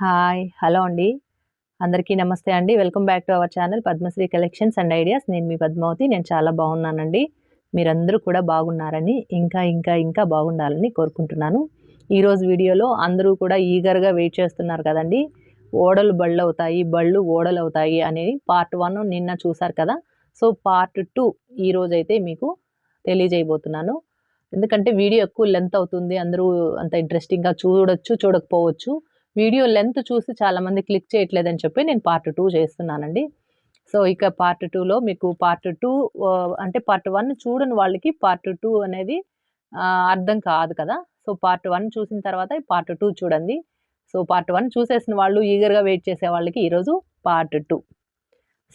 Hi hello అండి. అందరికీ నమస్తే అండి. Welcome back to our channel Padmasri collections and ideas. నేను మీ పద్మావతి. నేను చాలా బాగున్నానండి. మీరందరూ కూడా బాగున్నారని ఇంకా ఇంకా ఇంకా బాగుండాలని కోరుకుంటున్నాను. ఈరోజు వీడియోలో అందరూ కూడా ఈగర్గా వెయిట్ చేస్తున్నారు కదండి. ఓడలు బళ్ళు అవుతాయి బళ్ళు ఓడలు అవుతాయి అనేది పార్ట్ వన్ నిన్న చూసారు కదా. సో పార్ట్ టూ ఈరోజు అయితే మీకు తెలియజేయబోతున్నాను. ఎందుకంటే వీడియో ఎక్కువ లెంత్ అవుతుంది. అందరూ అంత ఇంట్రెస్టింగ్గా చూడొచ్చు చూడకపోవచ్చు. వీడియో లెంత్ చూసి చాలామంది క్లిక్ చేయట్లేదని చెప్పి నేను పార్ట్ టూ చేస్తున్నానండి. సో ఇక పార్ట్ టూలో మీకు పార్ట్ టూ అంటే పార్ట్ వన్ చూడని వాళ్ళకి పార్ట్ టూ అనేది అర్థం కాదు కదా. సో పార్ట్ వన్ చూసిన తర్వాత పార్ట్ టూ చూడండి. సో పార్ట్ వన్ చూసేసిన వాళ్ళు ఈగర్గా వెయిట్ చేసే వాళ్ళకి ఈరోజు పార్ట్ టూ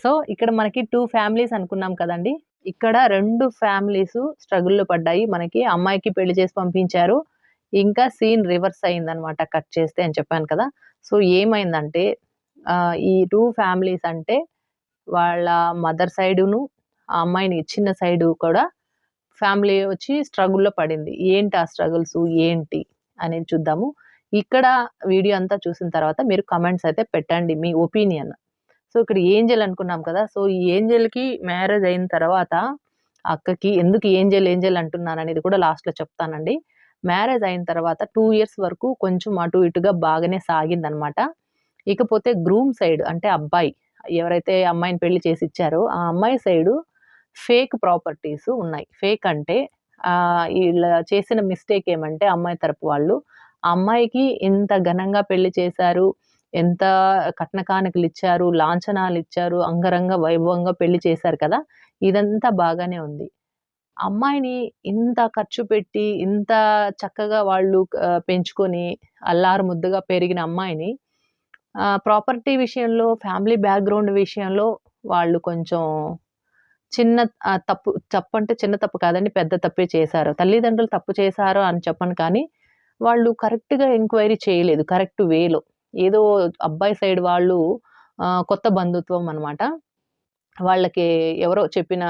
సో ఇక్కడ మనకి టూ ఫ్యామిలీస్ అనుకున్నాం కదండి. ఇక్కడ రెండు ఫ్యామిలీస్ స్ట్రగుల్లో పడ్డాయి. మనకి అమ్మాయికి పెళ్ళి చేసి పంపించారు. ఇంకా సీన్ రివర్స్ అయిందనమాట కట్ చేస్తే అని చెప్పాను కదా. సో ఏమైందంటే ఈ టూ ఫ్యామిలీస్ అంటే వాళ్ళ మదర్ సైడును ఆ అమ్మాయిని ఇచ్చిన సైడు కూడా ఫ్యామిలీ వచ్చి స్ట్రగుల్లో పడింది. ఏంటి ఆ స్ట్రగుల్స్? ఏంటి? అనేది చూద్దాము. ఇక్కడ వీడియో అంతా చూసిన తర్వాత మీరు కమెంట్స్ అయితే పెట్టండి మీ ఒపీనియన్. సో ఇక్కడ ఏంజల్ అనుకున్నాం కదా. సో ఈ ఏంజల్కి మ్యారేజ్ అయిన తర్వాత అక్కకి ఎందుకు ఏంజల్ ఏంజల్ అంటున్నాను అనేది కూడా లాస్ట్లో చెప్తానండి. మ్యారేజ్ అయిన తర్వాత టూ ఇయర్స్ వరకు కొంచెం అటు ఇటుగా బాగానే సాగిందనమాట. ఇకపోతే గ్రూమ్ సైడ్ అంటే అబ్బాయి ఎవరైతే అమ్మాయిని పెళ్ళి చేసి ఇచ్చారో ఆ అమ్మాయి సైడు ఫేక్ ప్రాపర్టీస్ ఉన్నాయి. ఫేక్ అంటే వీళ్ళ చేసిన మిస్టేక్ ఏమంటే అమ్మాయి తరపు వాళ్ళు ఆ అమ్మాయికి ఇంత ఘనంగా పెళ్ళి చేశారు ఎంత కట్న కానుకలు ఇచ్చారు లాంఛనాలు ఇచ్చారు అంగరంగ వైభవంగా పెళ్ళి చేశారు కదా ఇదంతా బాగానే ఉంది. అమ్మాయిని ఇంత ఖర్చు పెట్టి, ఇంత చక్కగా వాళ్ళు పెంచుకొని, అల్లారు ముద్దుగా పెరిగిన అమ్మాయిని ప్రాపర్టీ విషయంలో, ఫ్యామిలీ బ్యాక్‌గ్రౌండ్ విషయంలో వాళ్ళు కొంచెం చిన్న తప్పు తప్పు అంటే చిన్న తప్పు కాదండి. పెద్ద తప్పే చేశారు. తల్లిదండ్రులు తప్పు చేశారు అని చెప్పను కానీ, వాళ్ళు కరెక్ట్‌గా ఎంక్వైరీ చేయలేదు. కరెక్ట్ వేలో. ఏదో అబ్బాయి సైడ్ వాళ్ళు కొత్త బంధుత్వం అనమాట. వాళ్ళకి ఎవరో చెప్పిన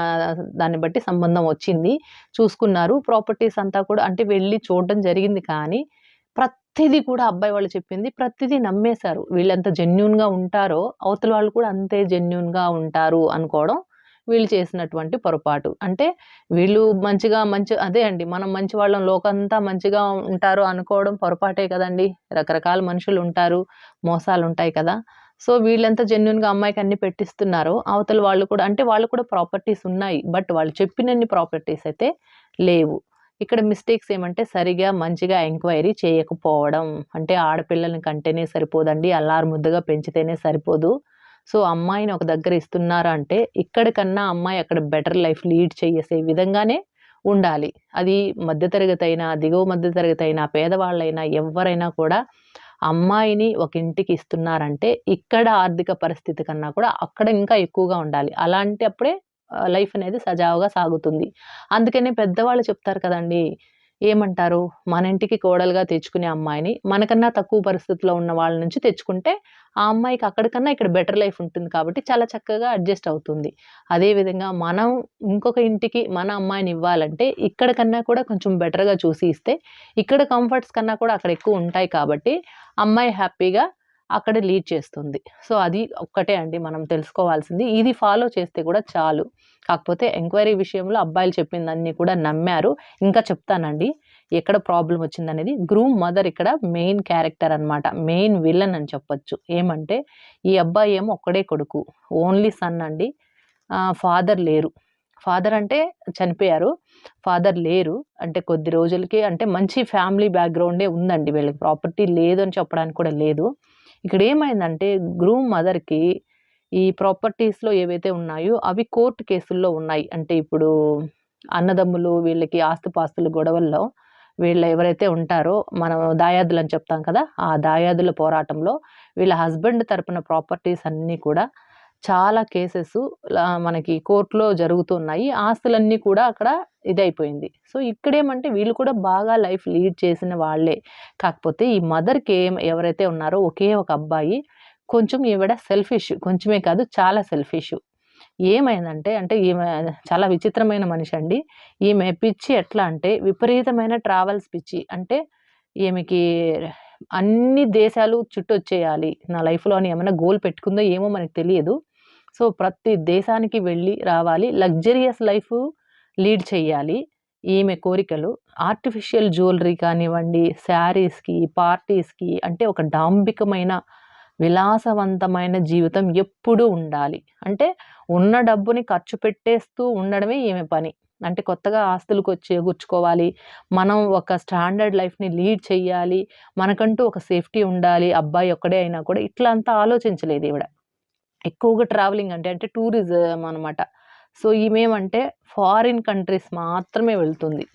దాన్ని బట్టి సంబంధం వచ్చింది. చూసుకున్నారు. ప్రాపర్టీస్ అంతా కూడా అంటే వెళ్ళి చూడడం జరిగింది కానీ, ప్రతిదీ కూడా అబ్బాయి వాళ్ళు చెప్పింది ప్రతిదీ నమ్మేశారు. వీళ్ళంత జెన్యూన్‌గా ఉంటారో, అవతల వాళ్ళు కూడా అంతే జెన్యూన్‌గా ఉంటారు అనుకోవడం వీళ్ళు చేసినటువంటి పొరపాటు. అంటే వీళ్ళు మంచిగా మంచి అదే అండి. మనం మంచి వాళ్ళం లోకంతా మంచిగా ఉంటారు అనుకోవడం పొరపాటే కదండీ! రకరకాల మనుషులు ఉంటారు. మోసాలు ఉంటాయి కదా! సో వీళ్ళంతా జెన్యున్‌గా అమ్మాయికి అన్ని పెట్టిస్తున్నారో, అవతల వాళ్ళు కూడా అంటే వాళ్ళు కూడా ప్రాపర్టీస్ ఉన్నాయి. బట్ వాళ్ళు చెప్పినన్ని ప్రాపర్టీస్ అయితే లేవు. ఇక్కడ మిస్టేక్స్ ఏమంటే సరిగా మంచిగా ఎంక్వైరీ చేయకపోవడం. అంటే ఆడపిల్లల్ని కంటేనే సరిపోదండి. అల్లారు ముద్దగా పెంచితేనే సరిపోదు. సో అమ్మాయిని ఒక దగ్గర ఇస్తున్నారు అంటే ఇక్కడికన్నా అమ్మాయి అక్కడ బెటర్ లైఫ్ లీడ్ చేసే విధంగానే ఉండాలి. అది మధ్యతరగతి అయినా, దిగువ మధ్య తరగతి అయినా, పేదవాళ్ళైనా ఎవరైనా కూడా అమ్మాయిని ఒక ఇంటికి ఇస్తున్నారంటే ఇక్కడ ఆర్థిక పరిస్థితి కన్నా కూడా అక్కడ ఇంకా ఎక్కువగా ఉండాలి. అలాంటి అప్పుడే లైఫ్ అనేది సజావుగా సాగుతుంది. అందుకనే పెద్దవాళ్ళు చెప్తారు కదండి ఏమంటారు? మన ఇంటికి కోడలుగా తెచ్చుకునే అమ్మాయిని మనకన్నా తక్కువ పరిస్థితిలో ఉన్న వాళ్ళ నుంచి తెచ్చుకుంటే ఆ అమ్మాయికి అక్కడికన్నా ఇక్కడ బెటర్ లైఫ్ ఉంటుంది కాబట్టి చాలా చక్కగా అడ్జస్ట్ అవుతుంది. అదేవిధంగా మనం ఇంకొక ఇంటికి మన అమ్మాయిని ఇవ్వాలంటే ఇక్కడ కన్నా కూడా కొంచెం బెటర్గా చూసి ఇస్తే ఇక్కడ కంఫర్ట్స్ కన్నా కూడా అక్కడ ఎక్కువ ఉంటాయి కాబట్టి అమ్మాయి హ్యాపీగా అక్కడ లీడ్ చేస్తుంది. సో అది ఒక్కటే అండి మనం తెలుసుకోవాల్సింది. ఇది ఫాలో చేస్తే కూడా చాలు. కాకపోతే ఎంక్వైరీ విషయంలో అబ్బాయిలు చెప్పిందన్నీ కూడా నమ్మారు. ఇంకా చెప్తానండి ఎక్కడ ప్రాబ్లం వచ్చిందనేది. గ్రూమ్ మదర్ ఇక్కడ మెయిన్ క్యారెక్టర్ అనమాట మెయిన్ విలన్ అని చెప్పొచ్చు. ఏమంటే ఈ అబ్బాయి ఏమో ఒక్కడే కొడుకు. ఓన్లీ సన్ అండి. ఫాదర్ లేరు. ఫాదర్ అంటే చనిపోయారు. ఫాదర్ లేరు. అంటే కొద్ది రోజులకి అంటే మంచి ఫ్యామిలీ బ్యాక్గ్రౌండే ఉందండి. వీళ్ళకి ప్రాపర్టీ లేదు అని చెప్పడానికి కూడా లేదు. ఇక్కడ ఏమైందంటే గ్రూమ్ మదర్కి ఈ ప్రాపర్టీస్లో ఏవైతే ఉన్నాయో అవి కోర్టు కేసుల్లో ఉన్నాయి. అంటే ఇప్పుడు అన్నదమ్ములు వీళ్ళకి ఆస్తుపాస్తుల గొడవల్లో వీళ్ళు ఎవరైతే ఉంటారో మనం దాయాదులు అని చెప్తాం కదా ఆ దాయాదుల పోరాటంలో వీళ్ళ హస్బెండ్ తరపున ప్రాపర్టీస్ అన్నీ కూడా చాలా కేసెస్ మనకి కోర్టులో జరుగుతున్నాయి. ఆస్తులన్నీ కూడా అక్కడ ఇదైపోయింది. సో ఇక్కడేమంటే వీళ్ళు కూడా బాగా లైఫ్ లీడ్ చేసిన వాళ్ళే. కాకపోతే ఈ మదర్కి ఏం ఎవరైతే ఉన్నారో ఒకే ఒక అబ్బాయి కొంచెం ఈవిడ సెల్ఫిష్ కొంచెమే కాదు చాలా సెల్ఫిష్. ఏమైందంటే అంటే ఈమె చాలా విచిత్రమైన మనిషి అండి. ఈమె పిచ్చి ఎట్లా అంటే విపరీతమైన ట్రావెల్స్ పిచ్చి. అంటే ఈమెకి అన్ని దేశాలు చుట్టొచ్చేయాలి. నా లైఫ్‌లో అని ఏమైనా గోల్ పెట్టుకుందో ఏమో మనకు తెలియదు. సో, ప్రతి దేశానికి వెళ్ళి రావాలి. లగ్జరియస్ లైఫ్ లీడ్ చేయాలి. ఈమె కోరికలు. ఆర్టిఫిషియల్ జ్యువెలరీ కానివ్వండి, శారీస్‌కి, పార్టీస్‌కి అంటే ఒక డాంబికమైన, విలాసవంతమైన జీవితం ఎప్పుడూ ఉండాలి. అంటే ఉన్న డబ్బుని ఖర్చు పెట్టేస్తూ ఉండడమే ఈమె పని. అంటే కొత్తగా ఆస్తులకు చేకూర్చుకోవాలి. మనం ఒక స్టాండర్డ్ లైఫ్‌ని లీడ్ చేయాలి మనకంటూ ఒక సేఫ్టీ ఉండాలి. అబ్బాయి ఒక్కడే అయినా కూడా ఇట్లా అంతా ఆలోచించలేదు ఈవిడ. ఎక్కువగా ట్రావెలింగ్ అంటే, అంటే టూరిజం అనమాట. సో, ఈమెమంటే ఫారిన్ కంట్రీస్ మాత్రమే వెళ్తుంది.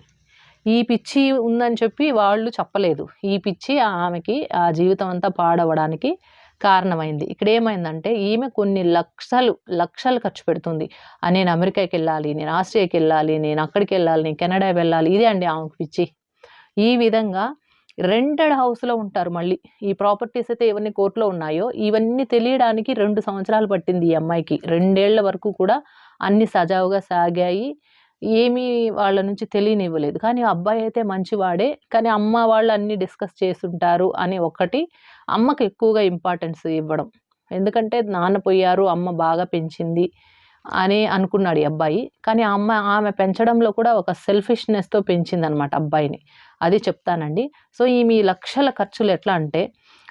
ఈ పిచ్చి ఉందని చెప్పి వాళ్ళు చెప్పలేదు. ఈ పిచ్చి ఆమెకి ఆ జీవితం అంతా పాడవడానికి కారణమైంది. ఇక్కడ ఏమైందంటే ఈమె కొన్ని లక్షలు, లక్షలు ఖర్చు పెడుతుంది. నేను అమెరికాకి వెళ్ళాలి నేను ఆస్ట్రియాకెళ్ళాలి, నేను అక్కడికెళ్ళాలి, నేను కెనడా వెళ్ళాలి. ఇదే అండి ఆమెకు పిచ్చి. ఈ విధంగా రెంటెడ్ హౌస్‌లో ఉంటారు మళ్ళీ. ఈ ప్రాపర్టీస్ అయితే ఇవన్నీ కోర్టులో ఉన్నాయో, ఇవన్నీ తెలియడానికి రెండు సంవత్సరాలు పట్టింది ఈ అమ్మాయికి. రెండేళ్ళ వరకు కూడా అన్నీ సజావుగా సాగాయి. ఏమీ వాళ్ళ నుంచి తెలియనివ్వలేదు. కానీ అబ్బాయి అయితే మంచివాడే. కానీ అమ్మ వాళ్ళు అన్నీ డిస్కస్ చేస్తుంటారు అని ఒకటి. అమ్మకి ఎక్కువగా ఇంపార్టెన్స్ ఇవ్వడం. ఎందుకంటే నాన్న పోయారు, అమ్మ బాగా పెంచింది అని అనుకున్నాడు ఈ అబ్బాయి. కానీ అమ్మ ఆమె పెంచడంలో కూడా ఒక సెల్ఫిష్‌నెస్‌తో పెంచిందనమాట అబ్బాయిని. అది చెప్తానండి. సో, ఈమె ఈ లక్షల ఖర్చులు ఎట్లా అంటే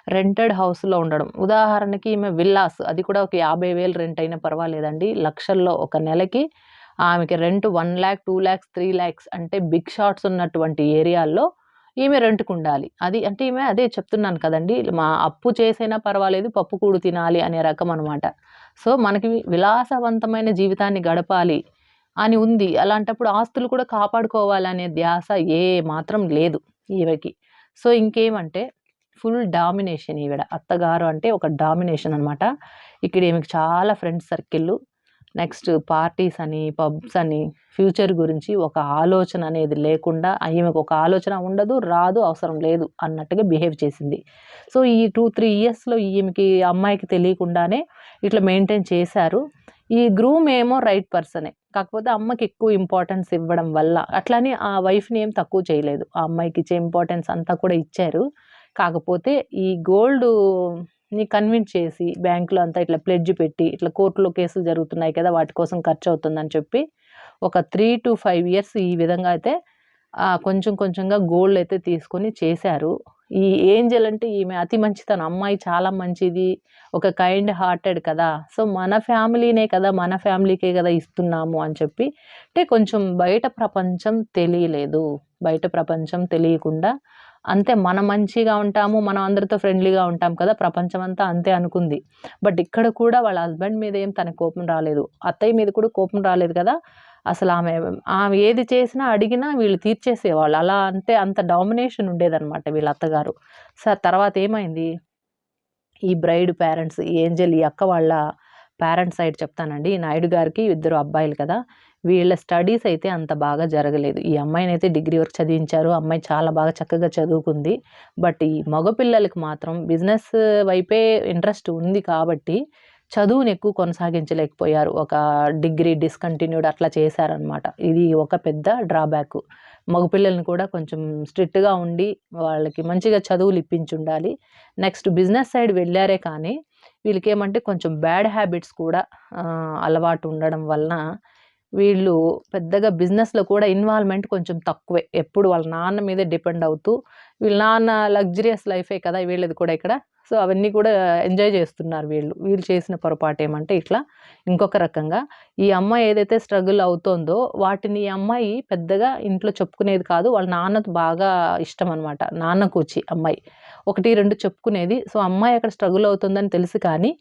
రెంటెడ్ హౌస్‌లో ఉండడం. ఉదాహరణకి ఈమె విల్లాస్ అది కూడా ఒక యాభై వేలు రెంట్ అయినా పర్వాలేదండి. లక్షల్లో ఒక నెలకి ఆమెకి rent one lakh two lakhs three lakhs అంటే బిగ్ షాట్స్ ఉన్నటువంటి ఏరియాల్లో ఈమె రెంట్కు ఉండాలి అది అంటే ఈమె అదే చెప్తున్నాను కదండీ! మా అప్పు చేసైనా పర్వాలేదు పప్పు కూడు తినాలి అనే రకం అనమాట. సో, మనకి విలాసవంతమైన జీవితాన్ని గడపాలి అని ఉంది. అలాంటప్పుడు ఆస్తులు కూడా కాపాడుకోవాలనే ధ్యాస ఏ మాత్రం లేదు ఈమెకి. సో, ఇంకేమంటే ఫుల్ డామినేషన్ ఈవిడ. అత్తగారు అంటే ఒక డామినేషన్ అనమాట. ఇక్కడ ఈమెకి చాలా ఫ్రెండ్స్ సర్కిల్ నెక్స్ట్ పార్టీస్ అని, పబ్స్ అని, ఫ్యూచర్ గురించి ఒక ఆలోచన అనేది లేకుండా ఈమెకు ఒక ఆలోచన ఉండదు, రాదు, అవసరం లేదు అన్నట్టుగా బిహేవ్ చేసింది. సో, ఈ 2, 3 ఇయర్స్‌లో ఈమెకి అమ్మాయికి తెలియకుండానే ఇట్లా మెయింటైన్ చేశారు. ఈ గ్రూమ్ ఏమో రైట్ పర్సనే. కాకపోతే అమ్మకి ఎక్కువ ఇంపార్టెన్స్ ఇవ్వడం వల్ల అట్లానే ఆ వైఫ్‌ని ఏం తక్కువ చేయలేదు. ఆ అమ్మాయికి ఇచ్చే ఇంపార్టెన్స్ అంతా కూడా ఇచ్చారు. కాకపోతే ఈ గోల్డుని కన్విన్స్ చేసి బ్యాంకులో అంతా ఇట్లా ప్లెడ్జ్ పెట్టి ఇట్లా కోర్టులో కేసులు జరుగుతున్నాయి కదా! వాటి కోసం ఖర్చు అవుతుందని చెప్పి ఒక 3-5 ఇయర్స్ ఈ విధంగా అయితే కొంచెం కొంచెంగా గోల్డ్ అయితే తీసుకొని చేశారు. ఈ ఏంజెల్ అంటే ఈమె అతి మంచితనం. అమ్మాయి చాలా మంచిది. ఒక కైండ్ హార్టెడ్ కదా! సో, మన ఫ్యామిలీనే కదా! మన ఫ్యామిలీకే కదా! ఇస్తున్నాము అని చెప్పి అంటే కొంచెం బయట ప్రపంచం తెలియలేదు. బయట ప్రపంచం తెలియకుండా అంతే మనం మంచిగా ఉంటాము. మనం అందరితో ఫ్రెండ్లీగా ఉంటాం కదా! ప్రపంచం అంతా అంతే అనుకుంది. బట్ ఇక్కడ కూడా వాళ్ళ హస్బెండ్ మీద ఏం తనకి కోపం రాలేదు. అత్తయ్య మీద కూడా కోపం రాలేదు కదా! అసలు ఆమె ఆమె ఏది చేసినా అడిగినా వీళ్ళు తీర్చేసేవాళ్ళు. అలా అంటే అంత డామినేషన్ ఉండేదనమాట వీళ్ళ అత్తగారు. సార్ తర్వాత ఏమైంది? ఈ బ్రైడ్ పేరెంట్స్ ఈ ఏంజెల్ ఈ అక్క వాళ్ళ పేరెంట్స్ సైడ్ చెప్తానండి. ఈ నాయుడు గారికి ఇద్దరు అబ్బాయిలు కదా! వీళ్ళ స్టడీస్ అయితే అంత బాగా జరగలేదు. ఈ అమ్మాయిని అయితే డిగ్రీ వరకు చదివించారు. అమ్మాయి చాలా బాగా చక్కగా చదువుకుంది. బట్ ఈ మగపిల్లలకు మాత్రం బిజినెస్ వైపే ఇంట్రెస్ట్ ఉంది కాబట్టి చదువుని ఎక్కువ కొనసాగించలేకపోయారు. ఒక డిగ్రీ డిస్కంటిన్యూడ్ అట్లా చేశారనమాట. ఇది ఒక పెద్ద డ్రాబ్యాక్. మగపిల్లల్ని కూడా కొంచెం స్ట్రిక్ట్‌గా ఉండి వాళ్ళకి మంచిగా చదువులు ఇప్పించుండాలి. నెక్స్ట్ బిజినెస్ సైడ్ వెళ్ళారే కానీ వీళ్ళకేమంటే కొంచెం బ్యాడ్ హ్యాబిట్స్ కూడా అలవాటు ఉండడం వలన వీళ్ళు పెద్దగా బిజినెస్‌లో కూడా ఇన్వాల్వ్‌మెంట్ కొంచెం తక్కువే. ఎప్పుడు వాళ్ళ నాన్న మీదే డిపెండ్ అవుతూ వీళ్ళ నాన్న లగ్జరియస్ లైఫే కదా! వీళ్ళది కూడా ఇక్కడ. సో, అవన్నీ కూడా ఎంజాయ్ చేస్తున్నారు వీళ్ళు. వీళ్ళు చేసిన పొరపాటు ఏమంటే ఇట్లా ఇంకొక రకంగా ఈ అమ్మాయి ఏదైతే స్ట్రగుల్ అవుతోందో వాటిని ఈ అమ్మాయి పెద్దగా ఇంట్లో చెప్పుకునేది కాదు. వాళ్ళ నాన్నతో బాగా ఇష్టం అనమాట. నాన్న కూచి అమ్మాయి. 1, 2 చెప్పుకునేది. సో, అమ్మాయి అక్కడ స్ట్రగుల్ అవుతుందని తెలుసు కానీ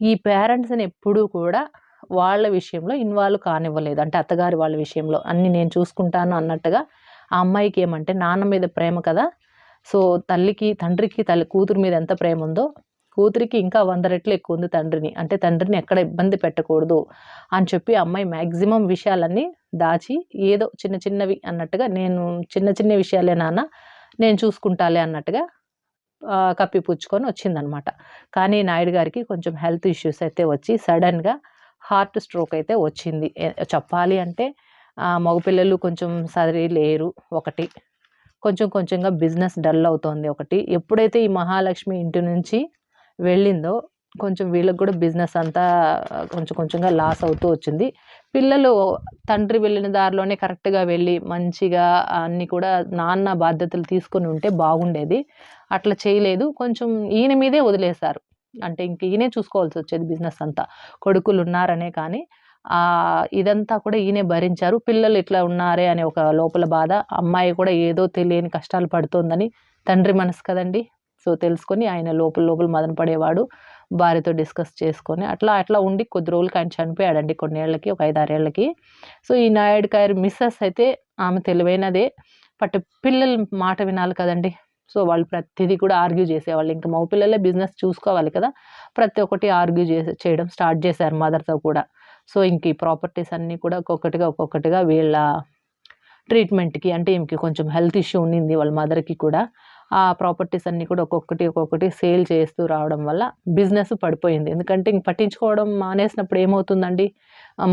ఈ పేరెంట్స్‌ని ఎప్పుడూ కూడా వాళ్ళ విషయంలో ఇన్వాల్వ్ కానివ్వలేదు. అంటే అత్తగారి వాళ్ళ విషయంలో అన్ని నేను చూసుకుంటాను అన్నట్టుగా ఆ అమ్మాయికి ఏమంటే నాన్న మీద ప్రేమ కదా! సో, తల్లికి తండ్రికి తల్లి కూతురు మీద ఎంత ప్రేమ ఉందో కూతురికి ఇంకా వంద రెట్లు ఎక్కువ ఉంది తండ్రిని. అంటే తండ్రిని ఎక్కడ ఇబ్బంది పెట్టకూడదు అని చెప్పి అమ్మాయి మ్యాక్సిమం విషయాలన్నీ దాచి ఏదో చిన్న చిన్నవి అన్నట్టుగా నేను చిన్న చిన్న విషయాలే నాన్న నేను చూసుకుంటాలే అన్నట్టుగా కప్పి కప్పిపుచ్చుకొని వచ్చిందనమాట. కానీ నాయుడు గారికి కొంచెం హెల్త్ ఇష్యూస్ అయితే వచ్చి సడెన్‌గా హార్ట్ స్ట్రోక్ అయితే వచ్చింది. చెప్పాలి అంటే మగపిల్లలు కొంచెం సరి లేరు ఒకటి. కొంచెం కొంచెంగా బిజినెస్ డల్ అవుతోంది ఒకటి. ఎప్పుడైతే ఈ మహాలక్ష్మి ఇంటి నుంచి వెళ్ళిందో కొంచెం వీళ్ళకి కూడా బిజినెస్ అంతా కొంచెం కొంచెంగా లాస్ అవుతూ వచ్చింది. పిల్లలు తండ్రి వెళ్ళిన దారిలోనే కరెక్ట్గా వెళ్ళి మంచిగా అన్నీ కూడా నాన్న బాధ్యతలు తీసుకొని ఉంటే బాగుండేది. అట్లా చేయలేదు. కొంచెం ఈయన మీదే వదిలేశారు. అంటే ఇంక ఈయనే చూసుకోవాల్సి వచ్చేది బిజినెస్ అంతా. కొడుకులు ఉన్నారనే కానీ ఇదంతా కూడా ఈయనే భరించారు. పిల్లలు ఇట్లా ఉన్నారే అనే ఒక లోపల బాధ. అమ్మాయి కూడా ఏదో తెలియని కష్టాలు పడుతోందని తండ్రి మనసు కదండి. సో తెలుసుకొని ఆయన లోపల లోపల మదన పడేవాడు. భార్యతో డిస్కస్ చేసుకొని అట్లా అట్లా ఉండి కొద్ది రోజులకి ఆయన చనిపోయాడండి కొన్నేళ్ళకి ఒక ఐదు ఆరేళ్ళకి సో ఈ నాయుడు గారి మిస్సెస్ అయితే ఆమె తెలివైనదే. బట్ పిల్లల మాట వినాలి కదండి. సో వాళ్ళు ప్రతిదీ కూడా ఆర్గ్యూ చేసేవాళ్ళు. ఇంకా మగ పిల్లలే బిజినెస్ చూసుకోవాలి కదా. ప్రతి ఒక్కటి ఆర్గ్యూ చేసే చేయడం స్టార్ట్ చేశారు మదర్తో కూడా. సో ఇంక ఈ ప్రాపర్టీస్ అన్నీ కూడా ఒక్కొక్కటిగా ఒక్కొక్కటిగా వీళ్ళ ట్రీట్మెంట్కి అంటే ఈమెకి కొంచెం హెల్త్ ఇష్యూ ఉండింది వాళ్ళ మదర్కి కూడా. ఆ ప్రాపర్టీస్ అన్నీ కూడా ఒక్కొక్కటి ఒక్కొక్కటి సేల్ చేస్తూ రావడం వల్ల బిజినెస్ పడిపోయింది. ఎందుకంటే ఇంక పట్టించుకోవడం మానేసినప్పుడు ఏమవుతుందండి?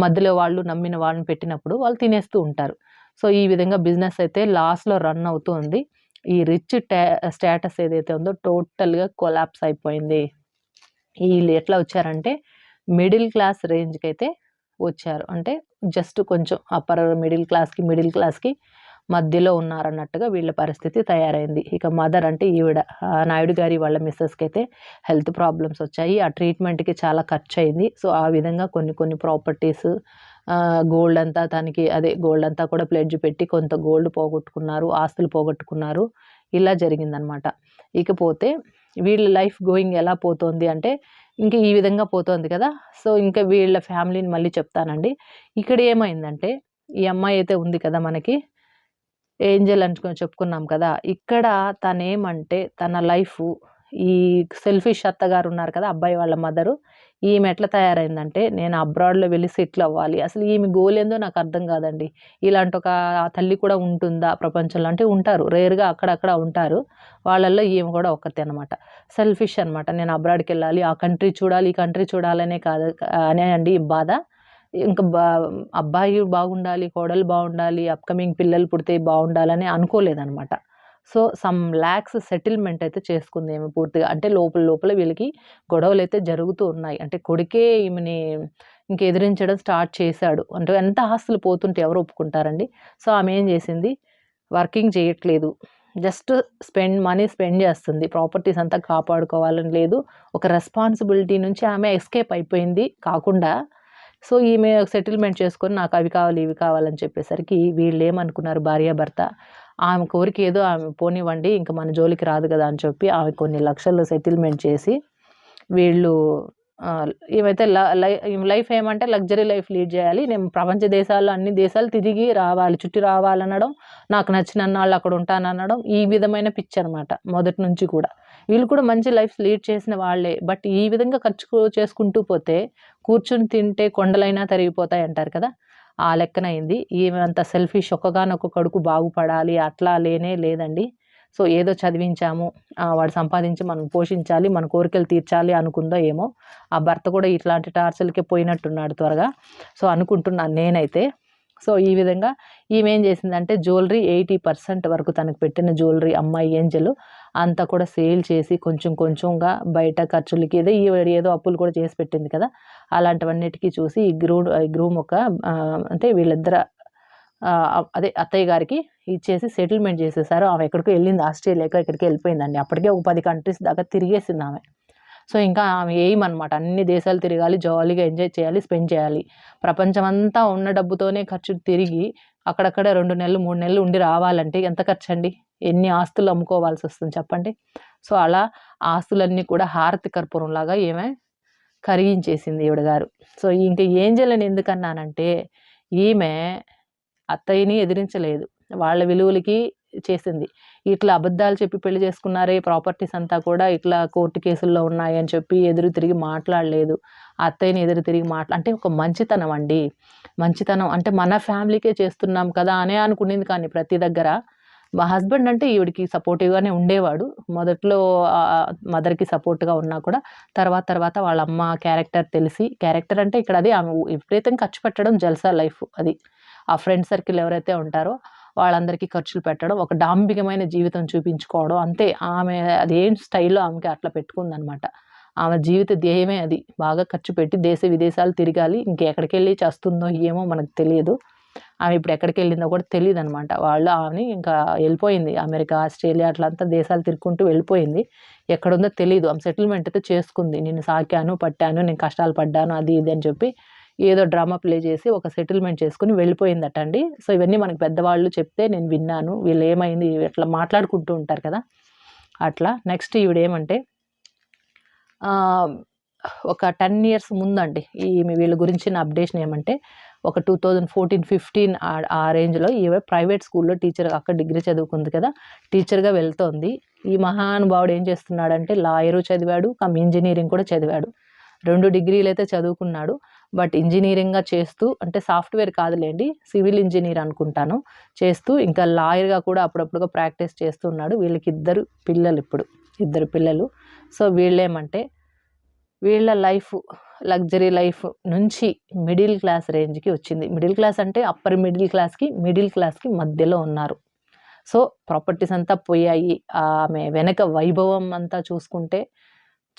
మధ్యలో వాళ్ళు నమ్మిన వాళ్ళని పెట్టినప్పుడు వాళ్ళు తినేస్తూ ఉంటారు. సో ఈ విధంగా బిజినెస్ అయితే లాస్లో రన్ అవుతూ ఉంది. ఈ రిచ్ స్టేటస్ ఏదైతే ఉందో టోటల్గా కొలాప్స్ అయిపోయింది. వీళ్ళు ఎట్లా వచ్చారంటే మిడిల్ క్లాస్ రేంజ్కి అయితే వచ్చారు. అంటే జస్ట్ కొంచెం అప్పర్ మిడిల్ క్లాస్కి మిడిల్ క్లాస్కి మధ్యలో ఉన్నారన్నట్టుగా వీళ్ళ పరిస్థితి తయారైంది. ఇక మదర్ అంటే ఈవిడ. నాయుడు గారి వాళ్ళ మిస్సెస్కి అయితే హెల్త్ ప్రాబ్లమ్స్ వచ్చాయి. ఆ ట్రీట్మెంట్కి చాలా ఖర్చు అయింది సో ఆ విధంగా కొన్ని కొన్ని ప్రాపర్టీస్ గోల్డ్ అంతా తనకి అదే గోల్డ్ అంతా కూడా ప్లెడ్జ్ పెట్టి కొంత గోల్డ్ పోగొట్టుకున్నారు ఆస్తులు పోగొట్టుకున్నారు. ఇలా జరిగిందనమాట ఇకపోతే వీళ్ళ లైఫ్ గోయింగ్ ఎలా పోతోంది అంటే ఇంకా ఈ విధంగా పోతోంది కదా. సో ఇంకా వీళ్ళ ఫ్యామిలీని మళ్ళీ చెప్తానండి. ఇక్కడ ఏమైందంటే ఈ అమ్మాయి అయితే ఉంది కదా మనకి ఏంజల్ అనుకుని చెప్పుకున్నాం కదా. ఇక్కడ తనేమంటే తన లైఫ్ ఈ సెల్ఫిష్ అత్తగారు ఉన్నారు కదా అబ్బాయి వాళ్ళ మదరు ఈమె ఎట్లా తయారైందంటే నేను అబ్రాడ్లో వెళ్ళి సెటిల్ అవ్వాలి. అసలు ఈమె గోల్ ఏందో నాకు అర్థం కాదండి. ఇలాంటి ఒక తల్లి కూడా ఉంటుందా ప్రపంచంలో? అంటే ఉంటారు. రేర్గా అక్కడక్కడ ఉంటారు. వాళ్ళల్లో ఈమె కూడా ఒక్కతే అనమాట సెల్ఫిష్ అనమాట నేను అబ్రాడ్కి వెళ్ళాలి. ఆ కంట్రీ చూడాలి ఈ కంట్రీ చూడాలనే కాదు అనే అండి బాధ. ఇంకా బా అబ్బాయి బాగుండాలి కోడలు బాగుండాలి అప్కమింగ్ పిల్లలు పుడితే బాగుండాలని అనుకోలేదనమాట సో సమ్ ల్యాక్స్ సెటిల్మెంట్ అయితే చేసుకుంది ఏమి పూర్తిగా. అంటే లోపల లోపల వీళ్ళకి గొడవలు అయితే జరుగుతూ ఉన్నాయి. అంటే కొడుకే ఈమెని ఇంక ఎదిరించడం స్టార్ట్ చేశాడు. అంటే ఎంత ఆస్తులు పోతుంటే ఎవరు ఒప్పుకుంటారండి? సో ఆమె ఏం చేసింది? వర్కింగ్ చేయట్లేదు. జస్ట్ స్పెండ్ మనీ స్పెండ్ చేస్తుంది. ప్రాపర్టీస్ అంతా కాపాడుకోవాలని లేదు. ఒక రెస్పాన్సిబిలిటీ నుంచి ఆమె ఎస్కేప్ అయిపోయింది కాకుండా సో ఈమె సెటిల్మెంట్ చేసుకొని నాకు అవి కావాలి ఇవి కావాలని చెప్పేసరికి వీళ్ళు ఏమనుకున్నారు? భార్యాభర్త ఆమె కోరిక ఏదో ఆమె పోనివ్వండి ఇంకా మన జోలికి రాదు కదా అని చెప్పి ఆమె కొన్ని లక్షలు సెటిల్మెంట్ చేసి వీళ్ళు ఏమైతే లైఫ్ ఏమంటే లగ్జరీ లైఫ్ లీడ్ చేయాలి. నేను ప్రపంచ దేశాల్లో అన్ని దేశాలు తిరిగి రావాలి చుట్టి రావాలనడం నాకు నచ్చిన వాళ్ళు అక్కడ ఉంటాననడం ఈ విధమైన పిచ్ అనమాట మొదటి నుంచి కూడా. వీళ్ళు కూడా మంచి లైఫ్ లీడ్ చేసిన వాళ్ళే. బట్ ఈ విధంగా ఖర్చు చేసుకుంటూ పోతే కూర్చుని తింటే కొండలైనా తరిగిపోతాయి అంటారు కదా. ఆ లెక్కనైంది. ఈమె అంత సెల్ఫిష్ ఒక్కగానొక్క కొడుకు బాగుపడాలి అట్లా లేనే లేదండి. సో ఏదో చదివించాము. వాడు సంపాదించి మనం పోషించాలి మన కోరికలు తీర్చాలి అనుకుందో ఏమో. ఆ భర్త కూడా ఇట్లాంటి టార్చర్లకే పోయినట్టున్నాడు త్వరగా. సో అనుకుంటున్నాను నేనైతే. సో ఈ విధంగా ఈమె ఏం చేసిందంటే జ్యువెలరీ ఎయిటీ పర్సెంట్ వరకు తనకు పెట్టిన జ్యువెలరీ అమ్మాయి ఏంజలు అంతా కూడా సేల్ చేసి కొంచెం కొంచెంగా బయట ఖర్చులకి ఏదో ఈ ఏదో అప్పులు కూడా చేసి పెట్టింది కదా. అలాంటివన్నిటికీ చూసి ఈ గ్రూడ్ ఈ గ్రూమ్ ఒక అంటే వీళ్ళిద్దర అదే అత్తయ్య గారికి ఇచ్చేసి సెటిల్మెంట్ చేసేసారు. ఆమె ఎక్కడికో వెళ్ళింది ఆస్ట్రేలియాకి ఇక్కడికి వెళ్ళిపోయిందండి. అప్పటికే ఒక పది కంట్రీస్ దాకా తిరిగేసింది ఆమె. సో ఇంకా ఆమె ఎయిమ్ అనమాట అన్ని దేశాలు తిరగాలి జాలీగా ఎంజాయ్ చేయాలి స్పెండ్ చేయాలి. ప్రపంచమంతా ఉన్న డబ్బుతోనే ఖర్చు తిరిగి అక్కడక్కడ రెండు నెలలు మూడు నెలలు ఉండి రావాలంటే ఎంత ఖర్చు అండి ఎన్ని ఆస్తులు అమ్ముకోవాల్సి వస్తుంది చెప్పండి? సో అలా ఆస్తులన్నీ కూడా హారతి కర్పూరంలాగా ఏమే కరిగించేసింది ఈవిడ గారు. సో ఇంకా ఏంజల్ అని ఎందుకన్నానంటే ఈమె అత్తయ్యని ఎదిరించలేదు. వాళ్ళ విలువలకి చేసింది. ఇట్లా అబద్ధాలు చెప్పి పెళ్ళి చేసుకున్నారే ప్రాపర్టీస్ అంతా కూడా ఇట్లా కోర్టు కేసుల్లో ఉన్నాయని చెప్పి ఎదురు తిరిగి మాట్లాడలేదు. అత్తయ్యని ఎదురు తిరిగి మాట్లా అంటే ఒక మంచితనం అండి. మంచితనం అంటే మన ఫ్యామిలీకే చేస్తున్నాం కదా అనే అనుకునేది కానీ ప్రతి దగ్గర మా హస్బెండ్ అంటే ఈవిడికి సపోర్టివ్గానే ఉండేవాడు. మొదట్లో మదర్కి సపోర్ట్గా ఉన్నా కూడా తర్వాత తర్వాత వాళ్ళ అమ్మ క్యారెక్టర్ తెలిసి క్యారెక్టర్ అంటే ఇక్కడ అది ఆమె విపరీతం ఖర్చు పెట్టడం జల్సా లైఫ్ అది. ఆ ఫ్రెండ్ సర్కిల్ ఎవరైతే ఉంటారో వాళ్ళందరికీ ఖర్చులు పెట్టడం ఒక డాంబికమైన జీవితం చూపించుకోవడం అంతే. ఆమె అదేం స్టైల్లో ఆమెకి అట్లా పెట్టుకుందనమాట. ఆమె జీవిత ధ్యేయమే అది. బాగా ఖర్చు పెట్టి దేశ విదేశాలు తిరగాలి ఇంకెక్కడికి వెళ్ళి చేస్తుందో ఏమో మనకు తెలియదు. ఆమె ఇప్పుడు ఎక్కడికి వెళ్ళిందో కూడా తెలియదు అనమాట వాళ్ళు ఆమెని ఇంకా వెళ్ళిపోయింది. అమెరికా ఆస్ట్రేలియా అట్లంతా దేశాలు తిరుక్కుంటూ వెళ్ళిపోయింది. ఎక్కడుందో తెలియదు ఆమె సెటిల్మెంట్ అయితే చేసుకుంది. నేను సాకాను పట్టాను నేను కష్టాలు పడ్డాను అది ఇది అని చెప్పి ఏదో డ్రామా ప్లే చేసి ఒక సెటిల్మెంట్ చేసుకుని వెళ్ళిపోయిందట అండి సో ఇవన్నీ మనకి పెద్దవాళ్ళు చెప్తే నేను విన్నాను. వీళ్ళు ఏమైంది? ఇట్లా మాట్లాడుకుంటూ ఉంటారు కదా. అట్లా నెక్స్ట్ ఈవిడ ఏమంటే ఒక టెన్ ఇయర్స్ ముందండి. ఈ వీళ్ళ గురించిన అప్డేషన్ ఏమంటే ఒక టూ థౌజండ్ ఫోర్టీన్ ఫిఫ్టీన్ ఆ రేంజ్లో ఈమె ప్రైవేట్ స్కూల్లో టీచర్ అక్కడ డిగ్రీ చదువుకుంది కదా టీచర్గా వెళ్తోంది. ఈ మహానుభావుడు ఏం చేస్తున్నాడంటే లాయరు చదివాడు కమ్ ఇంజనీరింగ్ కూడా చదివాడు. రెండు డిగ్రీలు అయితే చదువుకున్నాడు బట్ ఇంజనీరింగ్గా చేస్తూ అంటే సాఫ్ట్వేర్ కాదులేండి సివిల్ ఇంజనీర్ అనుకుంటాను చేస్తూ ఇంకా లాయర్గా కూడా అప్పుడప్పుడుగా ప్రాక్టీస్ చేస్తున్నాడు వీళ్ళకి ఇద్దరు పిల్లలు ఇప్పుడు ఇద్దరు పిల్లలు. సో వీళ్ళేమంటే వీళ్ళ లైఫ్ లగ్జరీ లైఫ్ నుంచి మిడిల్ క్లాస్ రేంజ్కి వచ్చింది. మిడిల్ క్లాస్ అంటే అప్పర్ మిడిల్ క్లాస్కి మిడిల్ క్లాస్కి మధ్యలో ఉన్నారు. సో ప్రాపర్టీస్ అంతా పోయాయి. ఆమె వెనక వైభవం అంతా చూసుకుంటే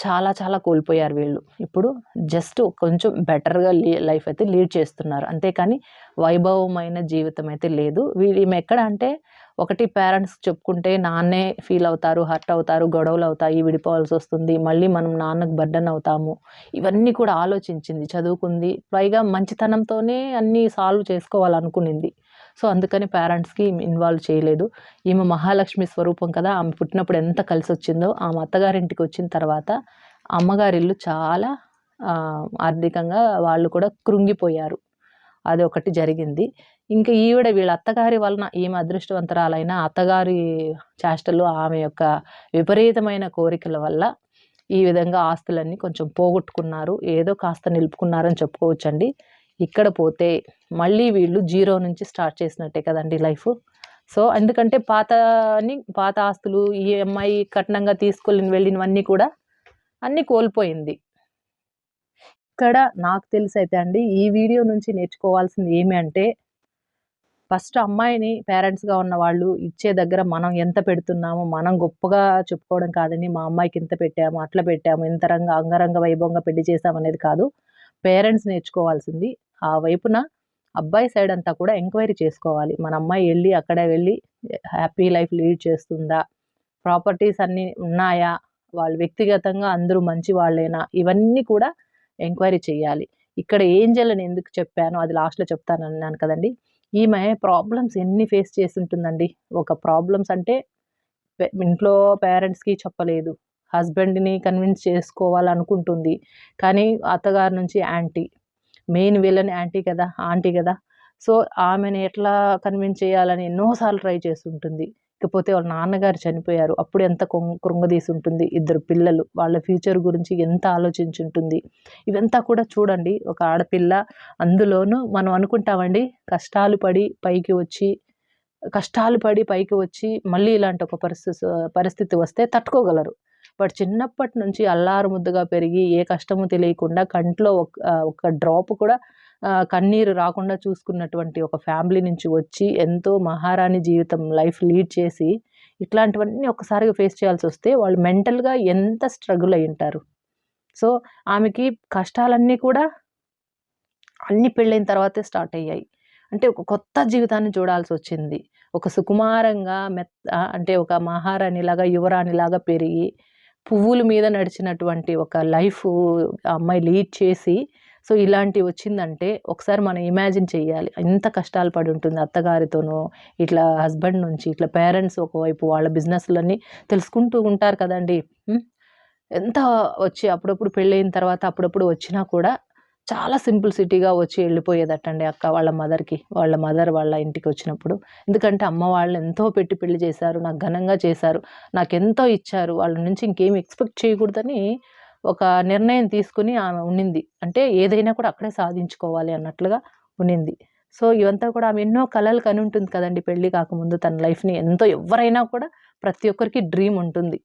చాలా చాలా కోల్పోయారు వీళ్ళు. ఇప్పుడు జస్ట్ కొంచెం బెటర్గా లీ లైఫ్ అయితే లీడ్ చేస్తున్నారు. అంతేకాని వైభవమైన జీవితం అయితే లేదు. వీళ్ళు ఈమె ఎక్కడ అంటే ఒకటి పేరెంట్స్ చెప్పుకుంటే నాన్నే ఫీల్ అవుతారు హర్ట్ అవుతారు గొడవలు అవుతాయి విడిపోవాల్సి వస్తుంది. మళ్ళీ మనం నాన్నకు బర్డన్ అవుతాము. ఇవన్నీ కూడా ఆలోచించింది చదువుకుంది. పైగా మంచితనంతోనే అన్నీ సాల్వ్ చేసుకోవాలనుకునింది. సో అందుకని పేరెంట్స్కి ఇన్వాల్వ్ చేయలేదు. ఈమె మహాలక్ష్మి స్వరూపం కదా ఆమె పుట్టినప్పుడు ఎంత కలిసి వచ్చిందో ఆమె అత్తగారింటికి వచ్చిన తర్వాత అమ్మగారిల్లు చాలా ఆర్థికంగా వాళ్ళు కూడా కృంగిపోయారు. అది ఒకటి జరిగింది. ఇంకా ఈవిడ వీళ్ళ అత్తగారి వలన ఈమె అదృష్టవంతరాలైన అత్తగారి చేష్టలు ఆమె యొక్క విపరీతమైన కోరికల వల్ల ఈ విధంగా ఆస్తులన్నీ కొంచెం పోగొట్టుకున్నారు. ఏదో కాస్త నిలుపుకున్నారని చెప్పుకోవచ్చండి. ఇక్కడ పోతే మళ్ళీ వీళ్ళు జీరో నుంచి స్టార్ట్ చేసినట్టే కదండి లైఫ్. సో ఎందుకంటే పాత అని పాత ఆస్తులు ఈ అమ్మాయి కట్నంగా తీసుకొని వెళ్ళినవన్నీ కూడా అన్నీ కోల్పోయింది. ఇక్కడ నాకు తెలిసి అయితే అండి ఈ వీడియో నుంచి నేర్చుకోవాల్సింది ఏమి అంటే ఫస్ట్ అమ్మాయిని పేరెంట్స్గా ఉన్న వాళ్ళు ఇచ్చే దగ్గర మనం ఎంత పెడుతున్నామో మనం గొప్పగా చెప్పుకోవడం కాదని మా అమ్మాయికి ఇంత పెట్టాము అట్లా పెట్టాము ఇంత రంగ అంగరంగ వైభవంగా పెళ్ళి చేసామనేది కాదు. పేరెంట్స్ నేర్చుకోవాల్సింది. ఆ వైపున అబ్బాయి సైడ్ అంతా కూడా ఎంక్వైరీ చేసుకోవాలి. మన అమ్మాయి వెళ్ళి అక్కడ వెళ్ళి హ్యాపీ లైఫ్ లీడ్ చేస్తుందా? ప్రాపర్టీస్ అన్నీ ఉన్నాయా? వాళ్ళు వ్యక్తిగతంగా అందరూ మంచి వాళ్ళేనా? ఇవన్నీ కూడా ఎంక్వైరీ చేయాలి. ఇక్కడ ఏంజల్ అని ఎందుకు చెప్పాను అది లాస్ట్లో చెప్తాను అన్నాను కదండి. ఈమె ప్రాబ్లమ్స్ ఎన్ని ఫేస్ చేసి ఉంటుందండి ఒక ప్రాబ్లమ్స్ అంటే ఇంట్లో పేరెంట్స్కి చెప్పలేదు. హస్బెండ్ని కన్విన్స్ చేసుకోవాలనుకుంటుంది. కానీ అత్తగారి నుంచి యాంటీ. మెయిన్ విలన్ యాంటీ కదా ఆంటీ కదా. సో ఆమెను ఎట్లా కన్విన్స్ చేయాలని ఎన్నోసార్లు ట్రై చేస్తుంటుంది. ఇకపోతే వాళ్ళ నాన్నగారు చనిపోయారు. అప్పుడు ఎంత కొం- కృంగదీసి ఉంటుంది ఇద్దరు పిల్లలు వాళ్ళ ఫ్యూచర్ గురించి ఎంత ఆలోచించుంటుంది. ఇవంతా కూడా చూడండి. ఒక ఆడపిల్ల అందులోనూ మనం అనుకుంటామండి కష్టాలు పడి పైకి వచ్చి కష్టాలు పడి పైకి వచ్చి మళ్ళీ ఇలాంటి ఒక పరిస్థితి పరిస్థితి వస్తే తట్టుకోగలరు. బట్ చిన్నప్పటి నుంచి అల్లారు ముద్దుగా పెరిగి ఏ కష్టము తెలియకుండా కంట్లో ఒక ఒక డ్రాప్ కూడా కన్నీరు రాకుండా చూసుకున్నటువంటి ఒక ఫ్యామిలీ నుంచి వచ్చి ఎంతో మహారాణి జీవితం లైఫ్ లీడ్ చేసి ఇట్లాంటివన్నీ ఒక్కసారిగా ఫేస్ చేయాల్సి వస్తే వాళ్ళు మెంటల్గా ఎంత స్ట్రగుల్ అయి ఉంటారు. సో ఆమెకి కష్టాలన్నీ కూడా అన్ని పెళ్ళైన తర్వాతే స్టార్ట్ అయ్యాయి. అంటే ఒక కొత్త జీవితాన్ని చూడాల్సి వచ్చింది. ఒక సుకుమారంగా మెత్త అంటే ఒక మహారాణిలాగా యువరాణిలాగా పెరిగి పువ్వుల మీద నడిచినటువంటి ఒక లైఫ్ అమ్మాయి లీడ్ చేసి సో ఇలాంటివి వచ్చిందంటే ఒకసారి మనం ఇమాజిన్ చేయాలి ఎంత కష్టాలు పడి ఉంటుంది అత్తగారితోనో ఇట్లా హస్బెండ్ నుంచి ఇట్లా పేరెంట్స్ ఒకవైపు వాళ్ళ బిజినెస్లన్నీ తెలుసుకుంటూ ఉంటారు కదండి. ఎంత వచ్చి అప్పుడప్పుడు పెళ్ళయిన తర్వాత అప్పుడప్పుడు వచ్చినా కూడా చాలా సింపుల్ సిటీగా వచ్చి వెళ్ళిపోయేదటండి అక్క వాళ్ళ మదర్కి వాళ్ళ మదర్ వాళ్ళ ఇంటికి వచ్చినప్పుడు. ఎందుకంటే అమ్మ వాళ్ళు ఎంతో పెట్టి పెళ్ళి చేశారు నాకు ఘనంగా చేశారు నాకు ఎంతో ఇచ్చారు వాళ్ళ నుంచి ఇంకేం ఎక్స్పెక్ట్ చేయకూడదని ఒక నిర్ణయం తీసుకుని ఆమె ఉండింది అంటే ఏదైనా కూడా అక్కడే సాధించుకోవాలి అన్నట్లుగా ఉండింది సో ఇవంతా కూడా ఆమె ఎన్నో కళలు కని ఉంటుంది కదండి పెళ్ళి కాకముందు తన లైఫ్ని. ఎంతో ఎవరైనా కూడా ప్రతి ఒక్కరికి డ్రీమ్ ఉంటుంది.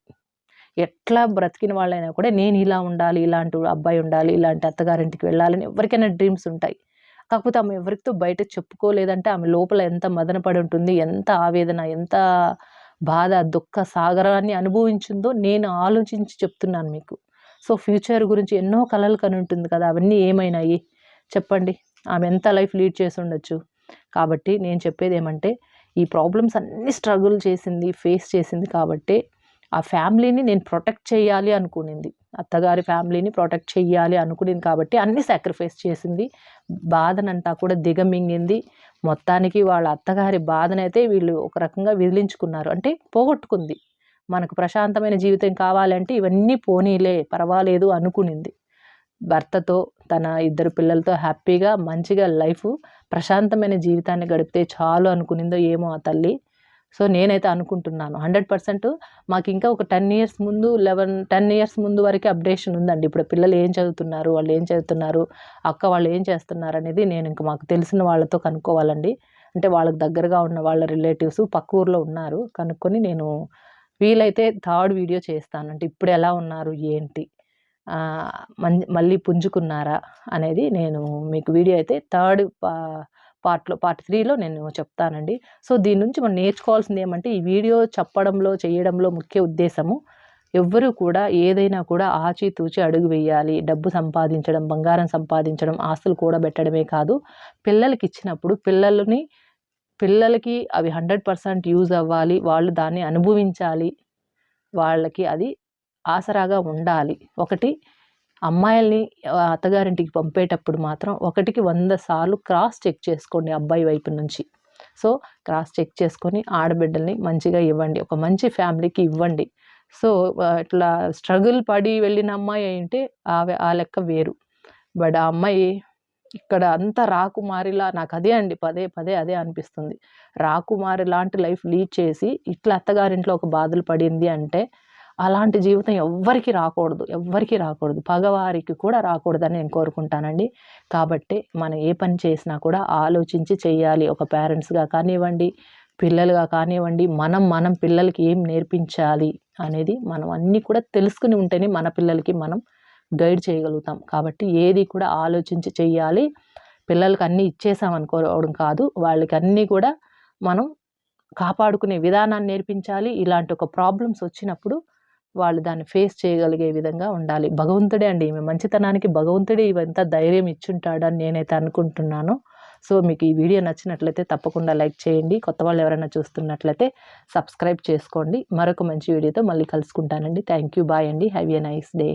ఎట్లా బ్రతికిన వాళ్ళైనా కూడా నేను ఇలా ఉండాలి ఇలాంటి అబ్బాయి ఉండాలి ఇలాంటి అత్తగారింటికి వెళ్ళాలని ఎవరికైనా డ్రీమ్స్ ఉంటాయి. కాకపోతే ఆమె ఎవరితో బయట చెప్పుకోలేదంటే ఆమె లోపల ఎంత మదనపడి ఉంటుంది ఎంత ఆవేదన ఎంత బాధ దుఃఖ సాగరాన్ని అనుభవించిందో నేను ఆలోచించి చెప్తున్నాను మీకు. సో ఫ్యూచర్ గురించి ఎన్నో కలలు కని ఉంటుంది కదా అవన్నీ ఏమైనాయి? చెప్పండి. ఆమె ఎంత లైఫ్ లీడ్ చేసి ఉండొచ్చు? కాబట్టి నేను చెప్పేది ఏమంటే ఈ ప్రాబ్లమ్స్ అన్ని స్ట్రగుల్ చేసింది ఫేస్ చేసింది కాబట్టి ఆ ఫ్యామిలీని నేను ప్రొటెక్ట్ చేయాలి అనుకునింది. అత్తగారి ఫ్యామిలీని ప్రొటెక్ట్ చేయాలి అనుకునింది కాబట్టి అన్ని సాక్రిఫైస్ చేసింది. బాధనంతా కూడా దిగమింగింది. మొత్తానికి వాళ్ళ అత్తగారి బాధనైతే వీళ్ళు ఒక రకంగా విదిలించుకున్నారు. అంటే పోగొట్టుకుంది. మనకు ప్రశాంతమైన జీవితం కావాలంటే ఇవన్నీ పోనీలే పర్వాలేదు అనుకునింది. భర్తతో తన ఇద్దరు పిల్లలతో హ్యాపీగా మంచిగా లైఫ్ ప్రశాంతమైన జీవితాన్ని గడిపితే చాలు అనుకునిందో ఏమో ఆ తల్లి. సో నేనైతే అనుకుంటున్నాను. హండ్రెడ్ పర్సెంట్ మాకు ఇంకా ఒక టెన్ ఇయర్స్ ముందు లెవెన్ టెన్ ఇయర్స్ ముందు వరకు అప్డేషన్ ఉందండి. ఇప్పుడు పిల్లలు ఏం చదువుతున్నారు వాళ్ళు ఏం చదువుతున్నారు అక్క వాళ్ళు ఏం చేస్తున్నారు అనేది నేను ఇంకా మాకు తెలిసిన వాళ్ళతో కనుక్కోవాలండి. అంటే వాళ్ళకి దగ్గరగా ఉన్న వాళ్ళ రిలేటివ్స్ పక్క ఊర్లో ఉన్నారు కనుక్కొని నేను వీలైతే థర్డ్ వీడియో చేస్తాను. అంటే ఇప్పుడు ఎలా ఉన్నారు ఏంటి మళ్ళీ పుంజుకున్నారా అనేది నేను మీకు వీడియో అయితే థర్డ్ పార్ట్లో పార్ట్ త్రీలో నేను చెప్తానండి. సో దీని నుంచి మనం నేర్చుకోవాల్సింది ఏమంటే ఈ వీడియో చెప్పడంలో చేయడంలో ముఖ్య ఉద్దేశము ఎవ్వరూ కూడా ఏదైనా కూడా ఆచితూచి అడుగు వేయాలి. డబ్బు సంపాదించడం బంగారం సంపాదించడం ఆస్తులు కూడా పెట్టడమే కాదు. పిల్లలకి ఇచ్చినప్పుడు పిల్లలని పిల్లలకి అవి హండ్రెడ్ పర్సెంట్ యూజ్ అవ్వాలి వాళ్ళు దాన్ని అనుభవించాలి వాళ్ళకి అది ఆసరాగా ఉండాలి. ఒకటి అమ్మాయిల్ని అత్తగారింటికి పంపేటప్పుడు మాత్రం ఒకటికి వంద సార్లు క్రాస్ చెక్ చేసుకోండి అబ్బాయి వైపు నుంచి. సో క్రాస్ చెక్ చేసుకొని ఆడబిడ్డల్ని మంచిగా ఇవ్వండి ఒక మంచి ఫ్యామిలీకి ఇవ్వండి. సో ఇట్లా స్ట్రగుల్ పడి వెళ్ళిన అమ్మాయి అంటే ఆ లెక్క వేరు. బట్ ఆ అమ్మాయి ఇక్కడ అంత రాకుమారిలా నాకు అదే అండి పదే పదే అదే అనిపిస్తుంది. రాకుమారి లాంటి లైఫ్ లీడ్ చేసి ఇట్లా అత్తగారింట్లో ఒక బాధలు పడింది అంటే అలాంటి జీవితం ఎవ్వరికి రాకూడదు ఎవ్వరికి రాకూడదు. పగవారికి కూడా రాకూడదని నేను కోరుకుంటానండి. కాబట్టి మనం ఏ పని చేసినా కూడా ఆలోచించి చేయాలి. ఒక పేరెంట్స్గా కానివ్వండి పిల్లలుగా కానివ్వండి మనం మనం పిల్లలకి ఏం నేర్పించాలి అనేది మనం అన్నీ కూడా తెలుసుకుని ఉంటేనే మన పిల్లలకి మనం గైడ్ చేయగలుగుతాం. కాబట్టి ఏది కూడా ఆలోచించి చెయ్యాలి. పిల్లలకి అన్నీ ఇచ్చేసామనుకోవడం కాదు. వాళ్ళకి అన్నీ కూడా మనం కాపాడుకునే విధానాన్ని నేర్పించాలి. ఇలాంటి ఒక ప్రాబ్లమ్స్ వచ్చినప్పుడు వాళ్ళు దాన్ని ఫేస్ చేయగలిగే విధంగా ఉండాలి. భగవంతుడే అండి ఈమె మంచితనానికి భగవంతుడే ఇవంత ధైర్యం ఇచ్చుంటాడని నేనైతే అనుకుంటున్నాను. సో మీకు ఈ వీడియో నచ్చినట్లయితే తప్పకుండా లైక్ చేయండి. కొత్త వాళ్ళు ఎవరైనా చూస్తున్నట్లయితే సబ్స్క్రైబ్ చేసుకోండి. మరొక మంచి వీడియోతో మళ్ళీ కలుసుకుంటానండి. Thank you. బాయ్ అండి. Have a nice day.